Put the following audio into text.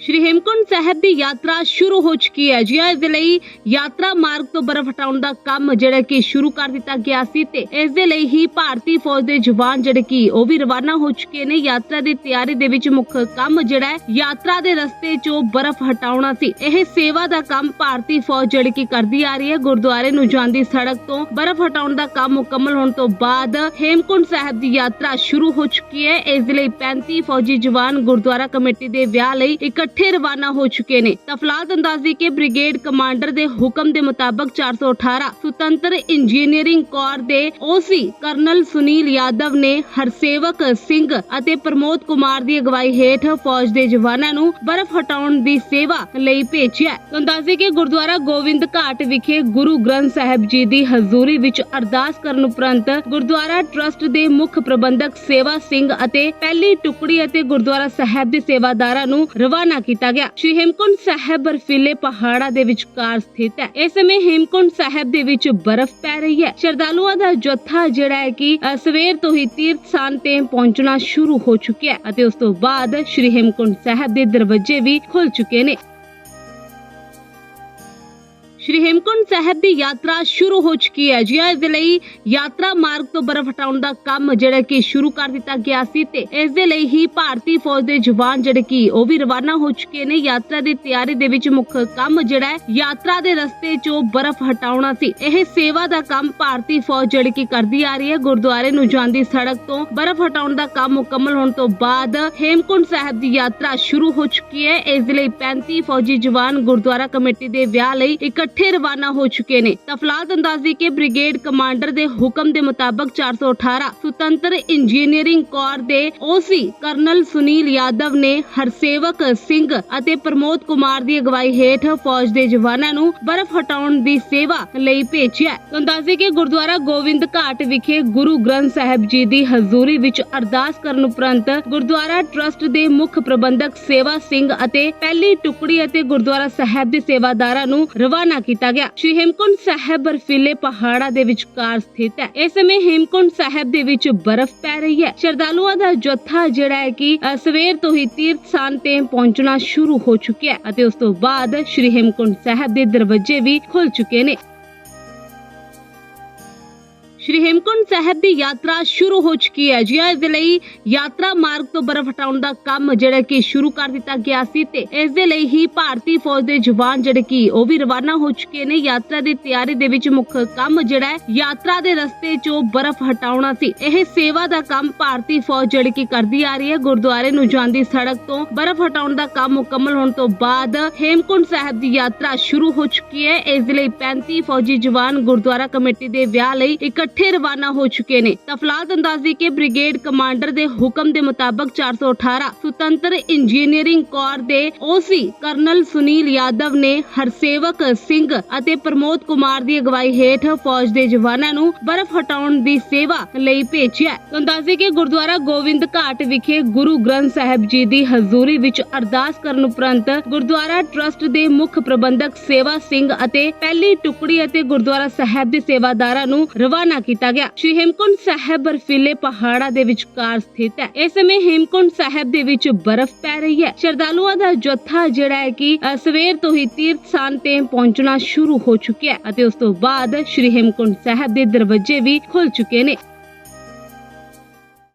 ਸ਼੍ਰੀ ਹੇਮਕੁੰਟ ਸਾਹਿਬ ਦੀ ਯਾਤਰਾ ਸ਼ੁਰੂ ਹੋ ਚੁੱਕੀ ਹੈ। ਜੀ ਇਸ ਦੇ ਲਈ ਯਾਤਰਾ ਮਾਰਗ ਤੋਂ ਬਰਫ਼ ਹਟਾਉਣ ਦਾ ਕੰਮ ਜਿਹੜਾ ਕਿ ਸ਼ੁਰੂ ਕਰ ਦਿੱਤਾ ਗਿਆ ਸੀ ਤੇ ਇਸ ਦੇ ਲਈ ਹੀ ਭਾਰਤੀ ਫੌਜ ਦੇ ਜਵਾਨ ਜਿਹੜੇ ਕਿ ਉਹ ਵੀ ਰਵਾਨਾ ਹੋ ਚੁੱਕੇ ਨੇ। ਯਾਤਰਾ ਦੀ ਤਿਆਰੀ ਦੇ ਵਿੱਚ ਮੁੱਖ ਕੰਮ ਜਿਹੜਾ ਹੈ, ਯਾਤਰਾ ਦੇ ਰਸਤੇ 'ਚੋਂ ਬਰਫ਼ ਹਟਾਉਣਾ ਸੀ। ਇਹ ਸੇਵਾ ਦਾ ਕੰਮ ਭਾਰਤੀ ਫੌਜ ਜਿਹੜੀ ਕਿ ਕਰਦੀ ਆ ਰਹੀ ਹੈ। ਗੁਰਦੁਆਰੇ ਨੂੰ ਜਾਂਦੀ ਸੜਕ ਤੋਂ ਬਰਫ਼ ਹਟਾਉਣ ਦਾ ਕੰਮ ਮੁਕੰਮਲ ਹੋਣ ਤੋਂ ਬਾਅਦ ਹੇਮਕੁੰਟ ਸਾਹਿਬ ਦੀ ਯਾਤਰਾ ਸ਼ੁਰੂ ਹੋ ਚੁੱਕੀ ਹੈ। ਇਸ ਦੇ ਲਈ 35 ਫੌਜੀ ਜਵਾਨ ਗੁਰਦੁਆਰਾ ਕਮੇਟੀ ਦੇ ਵਿਆਹ ਲਈ ਇੱਕ ਇਕੱਠੇ ਰਵਾਨਾ ਹੋ ਚੁੱਕੇ ਨੇ ਤਫਲਾਤ ਅੰਦਾਜ਼ੀ ਕਿ ਬ੍ਰਿਗੇਡ ਕਮਾਂਡਰ ਦੇ ਹੁਕਮ ਦੇ ਮੁਤਾਬਕ 418 ਸੁਤੰਤਰ ਇੰਜੀਨੀਅਰਿੰਗ ਕੋਰ ਦੇ ਓਸੀ ਕਰਨਲ ਸੁਨੀਲ ਯਾਦਵ ਨੇ ਹਰਸੇਵਕ ਸਿੰਘ ਅਤੇ ਪ੍ਰਮੋਦ ਕੁਮਾਰ ਦੀ ਅਗਵਾਈ ਹੇਠ ਫੌਜ ਦੇ ਜਵਾਨਾਂ ਨੂੰ ਬਰਫ਼ ਹਟਾਉਣ ਦੀ ਸੇਵਾ ਲਈ ਭੇਜਿਆ ਹੈ। ਅੰਦਾਜ਼ੇ ਕਿ ਗੁਰਦੁਆਰਾ ਗੋਬਿੰਦ ਘਾਟ ਵਿਖੇ ਗੁਰੂ ਗ੍ਰੰਥ ਸਾਹਿਬ ਜੀ ਦੀ ਹਜ਼ੂਰੀ ਵਿੱਚ ਅਰਦਾਸ ਕਰਨ ਉਪਰੰਤ ਗੁਰਦੁਆਰਾ ਟਰਸਟ ਦੇ ਮੁੱਖ ਪ੍ਰਬੰਧਕ ਸੇਵਾ ਸਿੰਘ ਅਤੇ ਪਹਿਲੀ ਟੁਕੜੀ ਅਤੇ ਗੁਰਦੁਆਰਾ ਸਾਹਿਬ ਦੇ ਸੇਵਾਦਾਰਾਂ ਨੂੰ ਰਵਾਨਾ ਕੀਤਾ ਗਿਆ। ਸ਼੍ਰੀ ਹੇਮਕੁੰਟ ਸਾਹਿਬ ਬਰਫੀਲੇ ਪਹਾੜਾਂ ਦੇ ਵਿਚਕਾਰ ਸਥਿਤ ਹੈ। ਇਸ ਸਮੇਂ ਹੇਮਕੁੰਟ ਸਾਹਿਬ ਦੇ ਵਿੱਚ ਬਰਫ਼ ਪੈ ਰਹੀ ਹੈ। ਸ਼ਰਧਾਲੂਆਂ ਦਾ ਜੱਥਾ ਜਿਹੜਾ ਹੈ ਕਿ ਸਵੇਰ ਤੋਂ ਹੀ ਤੀਰਥ ਸਥਾਨ ਤੇ ਪਹੁੰਚਣਾ ਸ਼ੁਰੂ ਹੋ ਚੁੱਕਿਆ ਹੈ ਅਤੇ ਉਸ ਤੋਂ ਬਾਅਦ ਸ਼੍ਰੀ ਹੇਮਕੁੰਟ ਸਾਹਿਬ ਦੇ ਦਰਵਾਜ਼ੇ ਵੀ ਖੁੱਲ ਚੁੱਕੇ ਨੇ। ਸ਼੍ਰੀ ਹੇਮਕੁੰਟ ਸਾਹਿਬ ਦੀ ਯਾਤਰਾ ਸ਼ੁਰੂ ਹੋ ਚੁੱਕੀ ਹੈ। ਜੀ ਇਸ ਦੇ ਲਈ ਯਾਤਰਾ ਮਾਰਗ ਤੋਂ ਬਰਫ਼ ਹਟਾਉਣ ਦਾ ਕੰਮ ਜਿਹੜਾ ਕਿ ਸ਼ੁਰੂ ਕਰ ਦਿੱਤਾ ਗਿਆ ਸੀ ਤੇ ਇਸ ਦੇ ਲਈ ਹੀ ਭਾਰਤੀ ਫੌਜ ਦੇ ਜਵਾਨ ਜਿਹੜੇ ਕਿ ਉਹ ਵੀ ਰਵਾਨਾ ਹੋ ਚੁੱਕੇ ਨੇ। ਯਾਤਰਾ ਦੀ ਤਿਆਰੀ ਦੇ ਵਿੱਚ ਮੁੱਖ ਕੰਮ ਜਿਹੜਾ ਹੈ, ਯਾਤਰਾ ਦੇ ਰਸਤੇ 'ਚੋਂ ਬਰਫ਼ ਹਟਾਉਣਾ ਸੀ। ਇਹ ਸੇਵਾ ਦਾ ਕੰਮ ਭਾਰਤੀ ਫੌਜ ਜਿਹੜੀ ਕਿ ਕਰਦੀ ਆ ਰਹੀ ਹੈ। ਗੁਰਦੁਆਰੇ ਨੂੰ ਜਾਂਦੀ ਸੜਕ ਤੋਂ ਬਰਫ਼ ਹਟਾਉਣ ਦਾ ਕੰਮ ਮੁਕੰਮਲ ਹੋਣ ਤੋਂ ਬਾਅਦ ਹੇਮਕੁੰਟ ਸਾਹਿਬ ਦੀ ਯਾਤਰਾ ਸ਼ੁਰੂ ਹੋ ਚੁੱਕੀ ਹੈ। ਇਸ ਲਈ 35 ਫੌਜੀ ਜਵਾਨ ਗੁਰਦੁਆਰਾ ਕਮੇਟੀ ਦੇ ਵਿਆਹ ਲਈ ਇਕੱਠੇ ਰਵਾਨਾ ਹੋ ਚੁੱਕੇ ਨੇ ਤਾਂ ਤਫਲਾਤ ਅੰਦਾਜ਼ੀ ਕਿ ਬ੍ਰਿਗੇਡ ਕਮਾਂਡਰ ਦੇ ਹੁਕਮ ਦੇ ਮੁਤਾਬਕ 418 ਸੁਤੰਤਰ ਇੰਜੀਨੀਅਰਿੰਗ ਕੋਰ ਦੇ ਓਸੀ ਕਰਨਲ ਸੁਨੀਲ ਯਾਦਵ ਨੇ ਹਰਸੇਵਕ ਸਿੰਘ ਅਤੇ ਪ੍ਰਮੋਦ ਕੁਮਾਰ ਦੀ ਅਗਵਾਈ ਹੇਠ ਫੌਜ ਦੇ ਜਵਾਨਾਂ ਨੂੰ ਬਰਫ਼ ਹਟਾਉਣ ਦੀ ਸੇਵਾ ਲਈ ਭੇਜਿਆ ਹੈ। ਅੰਦਾਜ਼ੇ ਕਿ ਗੁਰਦੁਆਰਾ ਗੋਬਿੰਦ ਘਾਟ ਵਿਖੇ ਗੁਰੂ ਗ੍ਰੰਥ ਸਾਹਿਬ ਜੀ ਦੀ ਹਜ਼ੂਰੀ ਵਿੱਚ ਅਰਦਾਸ ਕਰਨ ਉਪਰੰਤ ਗੁਰਦੁਆਰਾ ਟਰਸਟ ਦੇ ਮੁੱਖ ਪ੍ਰਬੰਧਕ ਸੇਵਾ ਸਿੰਘ ਅਤੇ ਪਹਿਲੀ ਟੁਕੜੀ ਅਤੇ ਗੁਰਦੁਆਰਾ ਸਾਹਿਬ ਦੇ ਸੇਵਾਦਾਰਾਂ ਨੂੰ ਰਵਾਨਾ ਕੀਤਾ ਗਿਆ। ਸ਼੍ਰੀ ਹੇਮਕੁੰਟ ਸਾਹਿਬ ਬਰਫੀਲੇ ਪਹਾੜਾਂ ਦੇ ਵਿਚਕਾਰ ਸਥਿਤ ਹੈ। ਇਸ ਸਮੇਂ ਹੇਮਕੁੰਟ ਸਾਹਿਬ ਦੇ ਵਿੱਚ ਬਰਫ਼ ਪੈ ਰਹੀ ਹੈ। ਸ਼ਰਧਾਲੂਆਂ ਦਾ ਜੱਥਾ ਜਿਹੜਾ ਹੈ ਕਿ ਸਵੇਰ ਤੋਂ ਹੀ ਤੀਰਥ ਸਥਾਨ ਤੇ ਪਹੁੰਚਣਾ ਸ਼ੁਰੂ ਹੋ ਚੁੱਕਿਆ ਹੈ ਅਤੇ ਉਸ ਤੋਂ ਬਾਅਦ ਸ਼੍ਰੀ ਹੇਮਕੁੰਟ ਸਾਹਿਬ ਦੇ ਦਰਵਾਜ਼ੇ ਵੀ ਖੁੱਲ ਚੁੱਕੇ ਨੇ। ਸ਼੍ਰੀ ਹੇਮਕੁੰਟ ਸਾਹਿਬ ਦੀ ਯਾਤਰਾ ਸ਼ੁਰੂ ਹੋ ਚੁੱਕੀ ਹੈ। ਜੀ ਇਸ ਦੇ ਲਈ ਯਾਤਰਾ ਮਾਰਗ ਤੋਂ ਬਰਫ਼ ਹਟਾਉਣ ਦਾ ਕੰਮ ਜਿਹੜਾ ਕਿ ਸ਼ੁਰੂ ਕਰ ਦਿੱਤਾ ਗਿਆ ਸੀ ਤੇ ਇਸ ਦੇ ਲਈ ਹੀ ਯਾਤਰਾ ਮਾਰਗ ਤੋਂ ਬਰਫ਼ ਹਟਾਉਣ ਦਾ ਕੰਮ ਜਿਹੜਾ ਕਿ ਸ਼ੁਰੂ ਕਰ ਦਿੱਤਾ ਗਿਆ ਸੀ ਤੇ ਇਸ ਲਈ ਹੀ ਭਾਰਤੀ ਫੌਜ ਦੇ ਜਵਾਨ ਜਿਹੜੇ ਕਿ ਉਹ ਵੀ ਰਵਾਨਾ ਹੋ ਚੁੱਕੇ ਨੇ। ਯਾਤਰਾ ਦੀ ਤਿਆਰੀ ਦੇ ਵਿੱਚ ਮੁੱਖ ਕੰਮ ਜਿਹੜਾ ਹੈ, ਯਾਤਰਾ ਦੇ ਰਸਤੇ 'ਚੋਂ ਬਰਫ਼ ਹਟਾਉਣਾ ਸੀ। ਇਹ ਸੇਵਾ ਦਾ ਕੰਮ ਭਾਰਤੀ ਫੌਜ ਜਿਹੜੀ ਕਿ ਕਰਦੀ ਆ ਰਹੀ ਹੈ। ਗੁਰਦੁਆਰੇ ਨੂੰ ਜਾਂਦੀ ਸੜਕ ਤੋਂ ਬਰਫ਼ ਹਟਾਉਣ ਦਾ ਕੰਮ ਮੁਕੰਮਲ ਹੋਣ ਤੋਂ ਬਾਅਦ ਹੇਮਕੁੰਟ ਸਾਹਿਬ ਦੀ ਯਾਤਰਾ ਸ਼ੁਰੂ ਹੋ ਚੁੱਕੀ ਹੈ। ਇਸ ਲਈ 35 ਫੌਜੀ ਜਵਾਨ ਗੁਰਦੁਆਰਾ ਕਮੇਟੀ ਦੇ ਵਿਆਹ ਲਈ ਇਕੱਠੇ ਇੱਥੇ ਰਵਾਨਾ ਹੋ ਚੁੱਕੇ ਨੇ ਤਾਂ ਤਫਲਾਤ ਅੰਦਾਜ਼ੀ ਕਿ ਬ੍ਰਿਗੇਡ ਕਮਾਂਡਰ ਦੇ ਹੁਕਮ ਦੇ ਮੁਤਾਬਕ 418 ਸੁਤੰਤਰ ਇੰਜੀਨੀਅਰਿੰਗ ਕੋਰ ਦੇ ਓਸੀ ਕਰਨਲ ਸੁਨੀਲ ਯਾਦਵ ਨੇ ਹਰਸੇਵਕ ਸਿੰਘ ਅਤੇ ਪ੍ਰਮੋਦ ਕੁਮਾਰ ਦੀ ਅਗਵਾਈ ਹੇਠ ਫੌਜ ਦੇ ਜਵਾਨਾਂ ਨੂੰ ਬਰਫ਼ ਹਟਾਉਣ ਦੀ ਸੇਵਾ ਲਈ ਭੇਜਿਆ ਹੈ। ਅੰਦਾਜ਼ੇ ਕਿ ਗੁਰਦੁਆਰਾ ਗੋਬਿੰਦ ਘਾਟ ਵਿਖੇ ਗੁਰੂ ਗ੍ਰੰਥ ਸਾਹਿਬ ਜੀ ਦੀ ਹਜ਼ੂਰੀ ਵਿੱਚ ਅਰਦਾਸ ਕਰਨ ਉਪਰੰਤ ਗੁਰਦੁਆਰਾ ਟਰਸਟ ਦੇ ਮੁੱਖ ਪ੍ਰਬੰਧਕ ਸੇਵਾ ਸਿੰਘ ਅਤੇ ਪਹਿਲੀ ਟੁਕੜੀ ਅਤੇ ਗੁਰਦੁਆਰਾ ਸਾਹਿਬ ਦੇ ਸੇਵਾਦਾਰਾਂ ਨੂੰ ਰਵਾਨਾ ਕੀਤਾ ਗਿਆ। ਸ਼੍ਰੀ ਹੇਮਕੁੰਟ ਸਾਹਿਬ ਬਰਫੀਲੇ ਪਹਾੜਾਂ ਦੇ ਵਿਚਕਾਰ ਸਥਿਤ ਹੈ। ਇਸ ਸਮੇਂ ਹੇਮਕੁੰਟ ਸਾਹਿਬ ਦੇ ਵਿੱਚ ਬਰਫ਼ ਪੈ ਰਹੀ ਹੈ। ਸ਼ਰਧਾਲੂਆਂ ਦਾ ਜੱਥਾ ਜਿਹੜਾ ਹੈ ਕਿ ਸਵੇਰ ਤੋਂ ਹੀ ਤੀਰਥ ਸਥਾਨ ਤੇ ਪਹੁੰਚਣਾ ਸ਼ੁਰੂ ਹੋ ਚੁੱਕਿਆ ਹੈ ਅਤੇ ਉਸ ਤੋਂ ਬਾਅਦ ਸ਼੍ਰੀ ਹੇਮਕੁੰਟ ਸਾਹਿਬ ਦੇ ਦਰਵਾਜ਼ੇ ਵੀ ਖੁੱਲ ਚੁੱਕੇ ਨੇ।